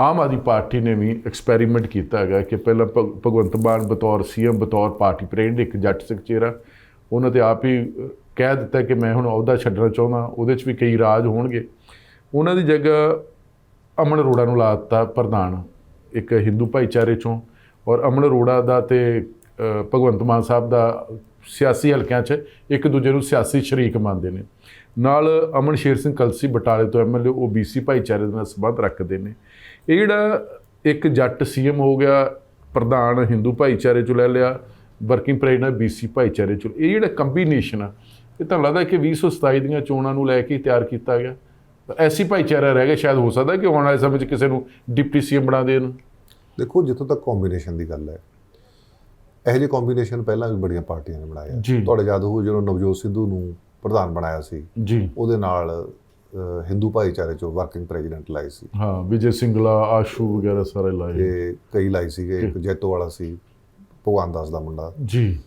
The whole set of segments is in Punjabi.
ਆਮ ਆਦਮੀ ਪਾਰਟੀ ਨੇ ਵੀ ਐਕਸਪੈਰੀਮੈਂਟ ਕੀਤਾ ਹੈਗਾ ਕਿ ਪਹਿਲਾਂ ਭਗ- ਭਗਵੰਤ ਮਾਨ ਬਤੌਰ ਸੀਐਮ, ਬਤੌਰ ਪਾਰਟੀ ਪ੍ਰੈਜ਼ੀਡੈਂਟ ਇੱਕ ਜੱਟ ਸਿੱਖ ਚਿਹਰਾ ਉਹਨਾਂ ਤੇ ਆਪ ਹੀ ਕਹਿ ਦਿੱਤਾ ਕਿ ਮੈਂ ਹੁਣ ਅਹੁਦਾ ਛੱਡਣਾ ਚਾਹੁੰਦਾ, ਉਹਦੇ 'ਚ ਵੀ ਕਈ ਰਾਜ ਹੋਣਗੇ। ਉਹਨਾਂ ਦੀ ਜਗ੍ਹਾ ਅਮਨ ਅਰੋੜਾ ਨੂੰ ਲਾ ਦਿੱਤਾ ਪ੍ਰਧਾਨ, ਇੱਕ ਹਿੰਦੂ ਭਾਈਚਾਰੇ ਚੋਂ, ਔਰ ਅਮਨ ਅਰੋੜਾ ਦਾ ਤੇ ਭਗਵੰਤ ਮਾਨ ਸਾਹਿਬ ਦਾ ਸਿਆਸੀ ਹਲਕਿਆਂ 'ਚ ਇੱਕ ਦੂਜੇ ਨੂੰ ਸਿਆਸੀ ਸ਼ਰੀਕ ਮੰਨਦੇ ਨੇ। ਨਾਲ ਅਮਨ ਸ਼ੇਰ ਸਿੰਘ ਕਲਸੀ ਬਟਾਲੇ ਤੋਂ ਐਮਐਲਏ ਉਹ ਬੀਸੀ ਭਾਈਚਾਰੇ ਦੇ ਨਾਲ ਸੰਬੰਧ ਰੱਖਦੇ ਨੇ। ਇਹ ਜਿਹੜਾ ਇੱਕ ਜੱਟ ਸੀਐਮ ਹੋ ਗਿਆ ਪ੍ਰਧਾਨ ਹਿੰਦੂ ਭਾਈਚਾਰੇ ਚੋਂ ਲੈ ਲਿਆ ਵਰਕਿੰਗ ਪ੍ਰੈਜ਼ੀਡੈਂਟ ਬੀਸੀ ਭਾਈਚਾਰੇ ਚੋਂ। ਇਹ ਜਿਹੜਾ ਕੰਬੀਨੇਸ਼ਨ ਆ ਇਹ ਤਾਂ ਲੱਗਦਾ ਕਿ 2027 ਦੀਆਂ ਚੋਣਾਂ ਨੂੰ ਲੈ ਕੇ ਤਿਆਰ ਕੀਤਾ ਗਿਆ। ਐਸੀ ਭਾਈਚਾਰਾ ਰਹਿ ਗਿਆ ਸ਼ਾਇਦ ਹੋ ਸਕਦਾ ਕਿ ਆਉਣ ਵਾਲੇ ਸਮੇਂ 'ਚ ਕਿਸੇ ਨੂੰ ਡਿਪਟੀ ਸੀਐਮ ਬਣਾ ਦੇਣ। ਦੇਖੋ ਜਿੱਥੋਂ ਤੱਕ ਕੰਬੀਨੇਸ਼ਨ ਦੀ ਗੱਲ ਹੈ ਇਹੋ ਜਿਹੇ ਕੰਬੀਨੇਸ਼ਨ ਪਹਿਲਾਂ ਵੀ ਬੜੀਆਂ ਪਾਰਟੀਆਂ ਨੇ ਬਣਾਏ ਆ। ਜੀ। ਤੁਹਾਡੇ ਯਾਦ ਹੋਊ ਜਦੋਂ ਨਵਜੋਤ ਸਿੱਧੂ ਨੂੰ ਪ੍ਰਧਾਨ ਬਣਾਇਆ ਸੀ। ਜੀ। ਉਹਦੇ ਨਾਲ ਹਿੰਦੂ ਭਾਈਚਾਰੇ ਚੋਂ ਵਰਕਿੰਗ ਪ੍ਰੈਜ਼ੀਡੈਂਟ ਲਾਏ ਸੀ। ਹਾਂ ਵਿਜੇ ਸਿੰਗਲਾ ਆਸ਼ੂ ਵਗੈਰਾ ਸਾਰੇ ਲਾਏ। ਤੇ ਕਈ ਲਾਏ ਸੀਗੇ ਇੱਕ ਜੈਤੋ ਵਾਲਾ ਸੀ ਭਗਵਾਨ ਦਾਸ ਦਾ ਮੁੰਡਾ। ਜੀ।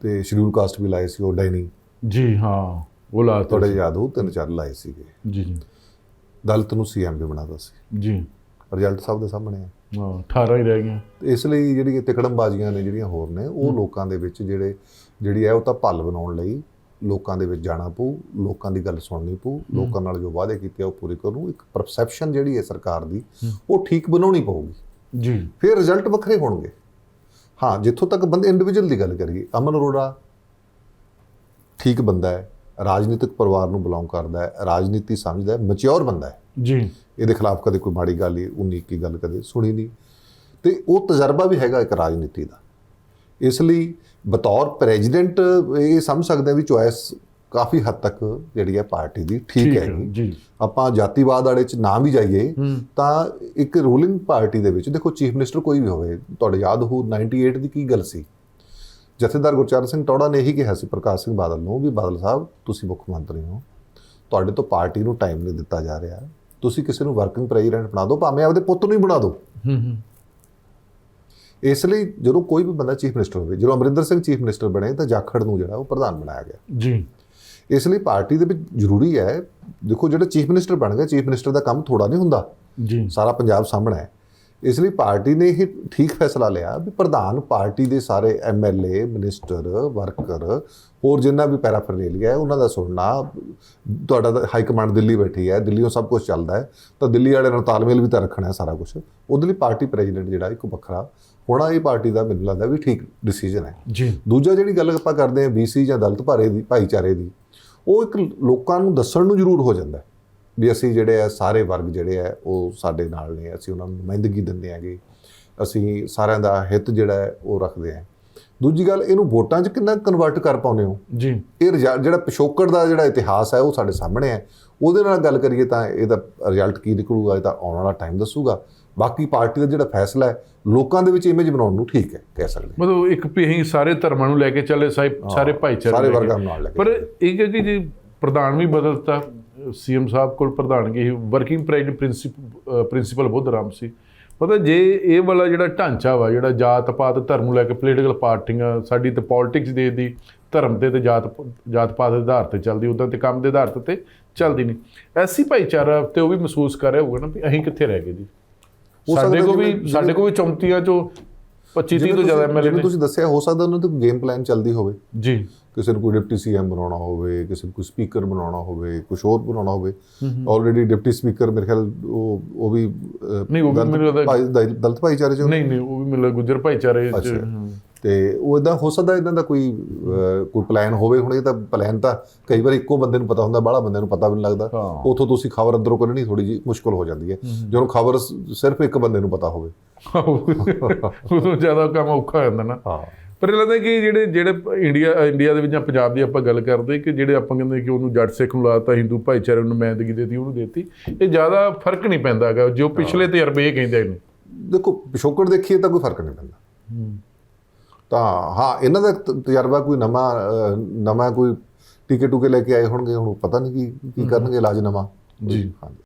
ਤੇ ਸ਼ਡਿਊਲ ਕਾਸਟ ਵੀ ਲਾਏ ਸੀ ਉਹ ਡੈਨੀ। ਜੀ ਹਾਂ ਉਹ ਲਾ ਤੁਹਾਡੇ। ਯਾਦ ਹੋਊ ਤਿੰਨ ਚਾਰ ਲਾਏ ਸੀਗੇ। ਜੀ ਜੀ। ਦਲਿਤ ਨੂੰ ਸੀਐਮ ਵੀ ਬਣਾਦਾ ਸੀ। ਜੀ। ਰਿਜ਼ਲਟ ਸਭ ਦੇ ਸਾਹਮਣੇ ਹੈ ਹਾਂ 18 ਹੀ ਰਹਿ ਤੇ ਇਸ ਲਈ ਜਿਹੜੀ ਤਿਕੜਮਬਾਜ਼ੀਆਂ ਨੇ ਜਿਹੜੀਆਂ ਹੋਰ ਨੇ ਉਹ ਲੋਕਾਂ ਦੇ ਵਿੱਚ ਜਿਹੜੇ ਜਿਹੜੀ ਹੈ ਉਹ ਤਾਂ ਭੱਲ ਬਣਾਉਣ ਲਈ ਲੋਕਾਂ ਦੇ ਵਿੱਚ ਜਾਣਾ ਪਊ ਲੋਕਾਂ ਦੀ ਗੱਲ ਸੁਣਨੀ ਪਊ ਲੋਕਾਂ ਨਾਲ ਜੋ ਵਾਅਦੇ ਕੀਤੇ ਆ ਉਹ ਪੂਰੇ ਕਰੂ ਇੱਕ ਪਰਸੈਪਸ਼ਨ ਜਿਹੜੀ ਹੈ ਸਰਕਾਰ ਦੀ ਉਹ ਠੀਕ ਬਣਾਉਣੀ ਪਊਗੀ। ਜੀ। ਫਿਰ ਰਿਜ਼ਲਟ ਵੱਖਰੇ ਹੋਣਗੇ। ਹਾਂ ਜਿੱਥੋਂ ਤੱਕ ਬੰਦੇ ਇੰਡੀਵਿਜੂਅਲ ਦੀ ਗੱਲ ਕਰੀਏ ਅਮਨ ਅਰੋੜਾ ਠੀਕ ਬੰਦਾ ਹੈ ਰਾਜਨੀਤਿਕ ਪਰਿਵਾਰ ਨੂੰ ਬਿਲੋਂਗ ਕਰਦਾ ਹੈ ਰਾਜਨੀਤੀ ਸਮਝਦਾ ਹੈ ਮੈਚੁਰ ਬੰਦਾ ਹੈ। ਜੀ। ਇਹਦੇ ਖਿਲਾਫ ਕਦੇ ਕੋਈ ਮਾੜੀ ਗੱਲ ਹੀ ਉਨੀ ਕੀ ਗੱਲ ਕਦੇ ਸੁਣੀ ਨਹੀਂ। ਤੇ ਉਹ ਤਜਰਬਾ ਵੀ ਹੈਗਾ ਇੱਕ ਰਾਜਨੀਤੀ ਦਾ। ਇਸ ਲਈ ਬਤੌਰ ਪ੍ਰੈਜ਼ੀਡੈਂਟ ਇਹ ਸਮਝ ਸਕਦੇ ਆ ਵੀ ਚੁਆਇਸ ਕਾਫੀ ਹੱਦ ਤੱਕ ਜਿਹੜੀ ਹੈ ਪਾਰਟੀ ਦੀ ਠੀਕ ਹੈ ਜੀ। ਆਪਾਂ ਜਾਤੀਵਾਦ ਵਾਲੇ ਚ ਨਾ ਵੀ ਜਾਈਏ ਤਾਂ ਇੱਕ ਰੂਲਿੰਗ ਪਾਰਟੀ ਦੇ ਵਿੱਚ ਦੇਖੋ ਚੀਫ ਮਿਨਿਸਟਰ ਕੋਈ ਵੀ ਹੋਵੇ ਤੁਹਾਡੇ ਯਾਦ ਹੋ 98 ਦੀ ਕੀ ਗੱਲ ਸੀ? ਜਥੇਦਾਰ ਗੁਰਚਰਨ ਸਿੰਘ ਟੌੜਾ ਨੇ ਇਹੀ ਕਿਹਾ ਸੀ ਪ੍ਰਕਾਸ਼ ਸਿੰਘ ਬਾਦਲ ਨੂੰ ਵੀ ਬਾਦਲ ਸਾਹਿਬ ਤੁਸੀਂ ਮੁੱਖ ਮੰਤਰੀ ਹੋ। ਤੁਹਾਡੇ ਤੋਂ ਪਾਰਟੀ ਨੂੰ ਟਾਈਮ ਨਹੀਂ ਦਿੱਤਾ ਜਾ ਰਿਹਾ। ਤੁਸੀਂ ਕਿਸੇ ਨੂੰ ਵਰਕਿੰਗ ਪ੍ਰੈਜ਼ੀਡੈਂਟ ਬਣਾ ਦਿਓ ਭਾਵੇਂ ਆਪਦੇ ਪੁੱਤ ਨੂੰ ਹੀ ਬਣਾ ਦਿਓ। ਹੂੰ ਹੂੰ। ਇਸ ਲਈ ਜਦੋਂ ਕੋਈ ਵੀ ਬੰਦਾ ਚੀਫ ਮਿਨਿਸਟਰ ਹੋਵੇ ਜਦੋਂ ਅਮਰਿੰਦਰ ਸਿੰਘ ਚੀਫ ਮਿਨਿਸਟਰ ਬਣੇ ਤਾਂ ਜਾਖੜ ਨੂੰ ਜਿਹੜਾ ਉਹ ਪ੍ਰਧਾਨ ਬਣਾਇਆ ਗਿਆ। ਜੀ। ਇਸ ਲਈ ਪਾਰਟੀ ਦੇ ਵਿੱਚ ਜ਼ਰੂਰੀ ਹੈ ਦੇਖੋ ਜਿਹੜਾ ਚੀਫ ਮਿਨਿਸਟਰ ਬਣ ਗਿਆ ਚੀਫ ਮਿਨਿਸਟਰ ਦਾ ਕੰਮ ਥੋੜਾ ਨਹੀਂ ਹੁੰਦਾ। ਜੀ। ਸਾਰਾ ਪੰਜਾਬ ਸਾਹਮਣੇ ਹੈ। ਇਸ ਲਈ ਪਾਰਟੀ ਨੇ ਇਹ ਠੀਕ ਫੈਸਲਾ ਲਿਆ ਵੀ ਪ੍ਰਧਾਨ ਪਾਰਟੀ ਦੇ ਸਾਰੇ ਐਮਐਲਏ ਮਿਨਿਸਟਰ ਵਰਕਰ ਹੋਰ ਜਿੰਨਾ ਵੀ ਪੈਰਾਫਰਨੇਲੀਆ ਹੈ ਉਹਨਾਂ ਦਾ ਸੁਣਨਾ ਤੁਹਾਡਾ ਹਾਈ ਕਮਾਂਡ ਦਿੱਲੀ ਬੈਠੀ ਹੈ ਦਿੱਲੀੋਂ ਸਭ ਕੁਝ ਚੱਲਦਾ ਹੈ ਤਾਂ ਦਿੱਲੀ ਵਾਲੇ ਨਾਲ ਤਾਲਮੇਲ ਵੀ ਤਾਂ ਰੱਖਣਾ ਹੈ ਸਾਰਾ ਕੁਝ ਉਹਦੇ ਲਈ ਪਾਰਟੀ ਪ੍ਰੈਜ਼ੀਡੈਂਟ ਜਿਹੜਾ ਇੱਕ ਵੱਖਰਾ ਹੋਣਾ ਇਹ ਪਾਰਟੀ ਦਾ ਮੈਨੂੰ ਲੱਗਦਾ ਵੀ ਠੀਕ ਡਿਸੀਜਨ ਹੈ। ਜੀ। ਦੂਜਾ ਜਿਹੜੀ ਗੱਲ ਆਪਾਂ ਕਰਦੇ ਹਾਂ ਬੀਸੀ ਜਾਂ ਦਲਿਤ ਭਾਰੇ ਦੀ ਭਾਈਚਾਰੇ ਦੀ ਉਹ ਇੱਕ ਲੋਕਾਂ ਨੂੰ ਦੱਸਣ ਨੂੰ ਜ਼ਰੂਰ ਹੋ ਜਾਂਦਾ ਹੈ। ਵੀ ਅਸੀਂ ਜਿਹੜੇ ਆ ਸਾਰੇ ਵਰਗ ਜਿਹੜੇ ਆ ਉਹ ਸਾਡੇ ਨਾਲ ਨੇ। ਅਸੀਂ ਉਹਨਾਂ ਨੂੰ ਨੁਮਾਇੰਦਗੀ ਦਿੰਦੇ ਆਂਗੇ ਅਸੀਂ ਸਾਰਿਆਂ ਦਾ ਹਿੱਤ ਜਿਹੜਾ ਹੈ ਉਹ ਰੱਖਦੇ ਆਂ ਦੂਜੀ ਗੱਲ ਇਹਨੂੰ ਵੋਟਾਂ 'ਚ ਕਿੰਨਾ ਕਨਵਰਟ ਕਰ ਪਾਉਂਦੇ ਹੋ? ਜੀ। ਇਹ ਰਿਜ਼ਲਟ ਜਿਹੜਾ ਪਿਛੋਕੜ ਦਾ ਜਿਹੜਾ ਇਤਿਹਾਸ ਹੈ ਉਹ ਸਾਡੇ ਸਾਹਮਣੇ ਹੈ। ਉਹਦੇ ਨਾਲ ਗੱਲ ਕਰੀਏ ਤਾਂ ਇਹਦਾ ਰਿਜ਼ਲਟ ਕੀ ਨਿਕਲੂਗਾ? ਇਹ ਤਾਂ ਆਉਣ ਵਾਲਾ ਟਾਈਮ ਦੱਸੂਗਾ। ਬਾਕੀ ਪਾਰਟੀ ਦਾ ਜਿਹੜਾ ਫੈਸਲਾ ਹੈ ਲੋਕਾਂ ਦੇ ਵਿੱਚ ਇਮੇਜ ਬਣਾਉਣ ਨੂੰ ਠੀਕ ਹੈ ਕਹਿ ਸਕਦੇ। ਮਤਲਬ ਇੱਕ ਵੀ ਅਸੀਂ ਸਾਰੇ ਧਰਮਾਂ ਨੂੰ ਲੈ ਕੇ ਚੱਲੇ ਸਾਰੇ ਸਾਰੇ ਭਾਈਚਾਰੇ ਸਾਰੇ। ਵਰਗਾਂ ਨੂੰ ਨਾਲ ਲੈ ਕੇ ਪਰ ਇਹ ਕਿ ਜੀ ਪ੍ਰਧਾਨ ਵੀ ਬਦਲਤਾ। ਸੀਐਮ ਸਾਹਿਬ ਕੋਲ ਪ੍ਰਧਾਨਗੀ working president principal principal Budh Ram ਸੀ। ਪਤਾ ਜੇ ਇਹ ਵਾਲਾ ਜਿਹੜਾ ਢਾਂਚਾ ਵਾ ਜਿਹੜਾ ਜਾਤ ਪਾਤ ਧਰਮ ਨੂੰ ਲੈ ਕੇ ਪੋਲੀਟੀਕਲ ਪਾਰਟੀਆਂ ਸਾਡੀ ਤੇ ਪੋਲਿਟਿਕਸ ਦੇ ਦੀ ਧਰਮ ਤੇ ਤੇ ਜਾਤ ਜਾਤ ਪਾਤ ਦੇ ਆਧਾਰ ਤੇ ਚੱਲਦੀ ਉਦਾਂ ਤੇ ਕੰਮ ਦੇ ਆਧਾਰ ਤੇ ਚੱਲਦੀ ਨਹੀਂ। ਐਸੀ ਭਾਈਚਾਰਾ ਤੇ ਉਹ ਵੀ ਮਹਿਸੂਸ ਕਰ ਰਿਹਾ ਹੋਊਗਾ ਨਾ ਵੀ ਅਸੀਂ ਕਿੱਥੇ ਰਹਿ ਗਏ ਜੀ। ਹੋ ਸਾਡੇ ਕੋਲ ਵੀ ਸਾਡੇ ਕੋਲ ਵੀ 34 ਚੋਂ 25 30 ਤੋਂ ਜ਼ਿਆਦਾ ਐਮਐਲਏ ਨੇ। ਤੁਸੀਂ ਦੱਸਿਆ ਹੋ ਸਕਦਾ ਉਹਨਾਂ ਤੇ ਗੇਮ ਪਲਾਨ ਚੱਲਦੀ ਹੋਵੇ। ਜੀ। ਕਿਸੇ ਨੂੰ ਕੋਈ ਡਿਪਟੀ ਸੀਐਮ ਬਣਾਉਣਾ ਹੋਵੇ ਕਿਸੇ ਨੂੰ ਕੋਈ ਸਪੀਕਰ ਬਣਾਉਣਾ ਹੋਵੇ ਕੁਝ ਹੋਰ ਬਣਾਉਣਾ ਹੋਵੇ। ਆਲਰੇਡੀ ਡਿਪਟੀ ਸਪੀਕਰ ਮੇਰੇ ਖਿਆਲ ਉਹ ਉਹ ਵੀ ਨਹੀਂ, ਉਹ ਵੀ ਭਾਈ- ਦਲਿਤ ਭਾਈਚਾਰੇ ਚ ਨਹੀਂ ਨਹੀਂ ਉਹ ਵੀ ਮਿਲ ਗੁੱਜਰ ਭਾਈਚਾਰੇ ਚ। ਤੇ ਉਹ ਇਦਾਂ ਹੋ ਸਕਦਾ ਇਹਨਾਂ ਦਾ ਕੋਈ ਕੋਈ ਪਲਾਨ ਹੋਵੇ ਹੁਣ ਇਹ ਤਾਂ ਪਲਾਨ ਤਾਂ ਕਈ ਵਾਰ ਇੱਕੋ ਬੰਦੇ ਨੂੰ ਪਤਾ ਹੁੰਦਾ ਬਾਹਲਾ ਬੰਦੇ ਨੂੰ ਪਤਾ ਵੀ ਨਹੀਂ ਲੱਗਦਾ। ਉਥੋਂ ਤੁਸੀਂ ਖਬਰ ਅੰਦਰੋਂ ਕੱਢਣੀ ਥੋੜੀ ਜਿਹੀ ਮੁਸ਼ਕਲ ਹੋ ਜਾਂਦੀ ਹੈ। ਜਦੋਂ ਖਬਰ ਸਿਰਫ ਇੱਕ ਬੰਦੇ ਨੂੰ ਪਤਾ ਹੋਵੇ। ਉਦੋਂ ਜ਼ਿਆਦਾ ਕੰਮ ਔਖਾ ਹੋ ਜਾਂਦਾ ਨਾ। ਹਾਂ। ਪਰ ਇਹ ਲੱਗਦਾ ਕਿ ਜਿਹੜੇ ਜਿਹੜੇ ਇੰਡੀਆ ਇੰਡੀਆ ਦੇ ਵਿੱਚ ਜਾਂ ਪੰਜਾਬ ਦੀ ਆਪਾਂ ਗੱਲ ਕਰਦੇ ਕਿ ਜਿਹੜੇ ਆਪਾਂ ਕਹਿੰਦੇ ਕਿ ਉਹਨੂੰ ਜੱਟ ਸਿੱਖ ਨੂੰ ਲਾਤਾ ਹਿੰਦੂ ਭਾਈਚਾਰੇ ਨੂੰ ਨੁਮਾਇੰਦਗੀ ਦੇਤੀ ਉਹਨੂੰ ਦੇਤੀ ਇਹ ਜ਼ਿਆਦਾ ਫ਼ਰਕ ਨਹੀਂ ਪੈਂਦਾ ਹੈਗਾ। ਜੋ ਪਿਛਲੇ ਤਜਰਬੇ ਇਹ ਕਹਿੰਦੇ ਨੇ ਦੇਖੋ ਪਿਛੋਕੜ ਦੇਖੀਏ ਤਾਂ ਕੋਈ ਫ਼ਰਕ ਨਹੀਂ ਪੈਂਦਾ। ਤਾਂ ਹਾਂ ਇਹਨਾਂ ਦਾ ਤਜਰਬਾ ਕੋਈ ਨਵਾਂ ਨਵਾਂ ਕੋਈ ਟੀਕੇ ਟੂਕੇ ਲੈ ਕੇ ਆਏ ਹੋਣਗੇ ਹੁਣ ਪਤਾ ਨਹੀਂ ਕੀ ਕੀ ਕਰਨਗੇ ਇਲਾਜ ਨਵਾਂ। ਜੀ। ਹਾਂਜੀ।